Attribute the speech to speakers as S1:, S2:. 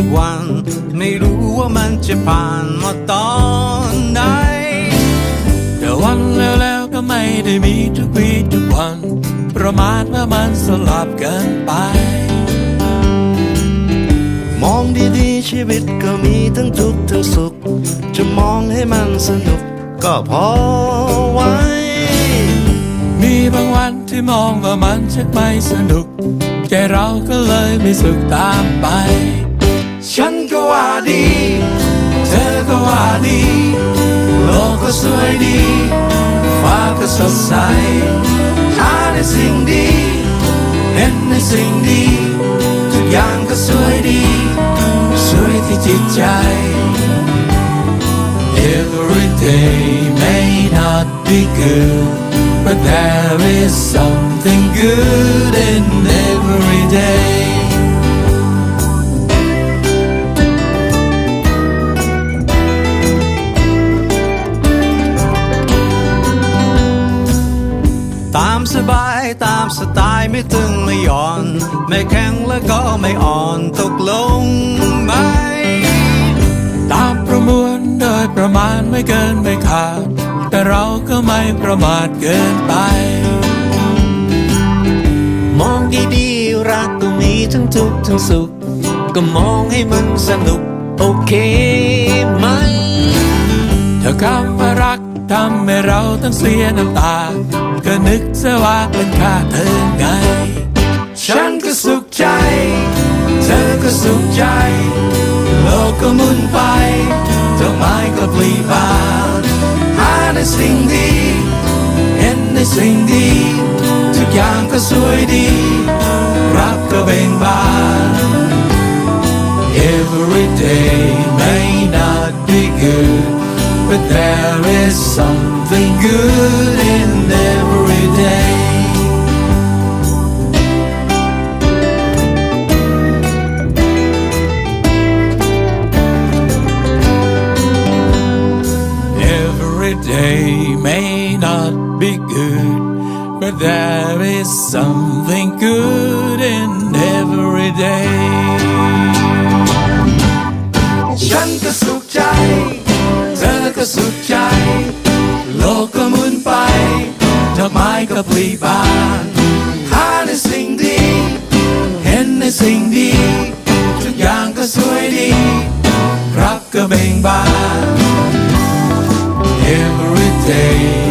S1: ทุกวัน ไม่รู้ว่ามันจะผ่านมาตอนไหน
S2: แต่วันแล้วๆก็ไม่ได้มีทุกวีทุกวัน ประมาทว่ามันสลับกันไป
S3: มองดีๆชีวิตก็มีทั้งทุกข์ทั้งสุข จะมองให้มันสนุกก็พอไว้
S2: มีบางวันที่มองว่ามันชักไม่สนุกใจเราก็เลยไม่สุขตามไป
S1: ฉันก็ว่าดี
S2: เธอก็ว่าดี โลกก็สวยดีฟ้าก็สดใส
S1: หาในสิ่งดี เห็นในสิ่งดี ทุกอย่างก็สวยดี
S2: สวยที่จิตใจ Every day may not be good but there is something good in every day
S1: ตามสบายตามสไตล์ไม่ตึงไม่หย่อน ไม่แข็งแล้วก็ไม่อ่อนตกลงไหม
S2: ตามประมวลโดยประมาณไม่เกินไม่ขาด แต่เราก็ไม่ประมาทเกินไป
S3: มองดีๆรักก็มีทั้งทุกข์ทั้งสุข ก็มองให้มันสนุกโอเคไหม
S2: ถ้าคำว่ารัก ทำให้เราต้องเสียน้ำตา ก็นึกซะว่าเป็นค่าเธอไง
S1: ฉันก็สุขใจ เธอก็สุขใจ โลกก็หมุนไปดอกไม้ก็ปลีบานหาในสิ่งดี เห็นในสิ่งดี ทุกอย่างก็สวยดี รักก็เบ่งบาน
S2: is something good in every day Every day may not be good, but there is something good in every day.
S1: ฉันก็สุขใจ เธอก็สุขใจ สิ่งดี ทุกอย่างก็สวยดี รักก็เบ่งบาน Every day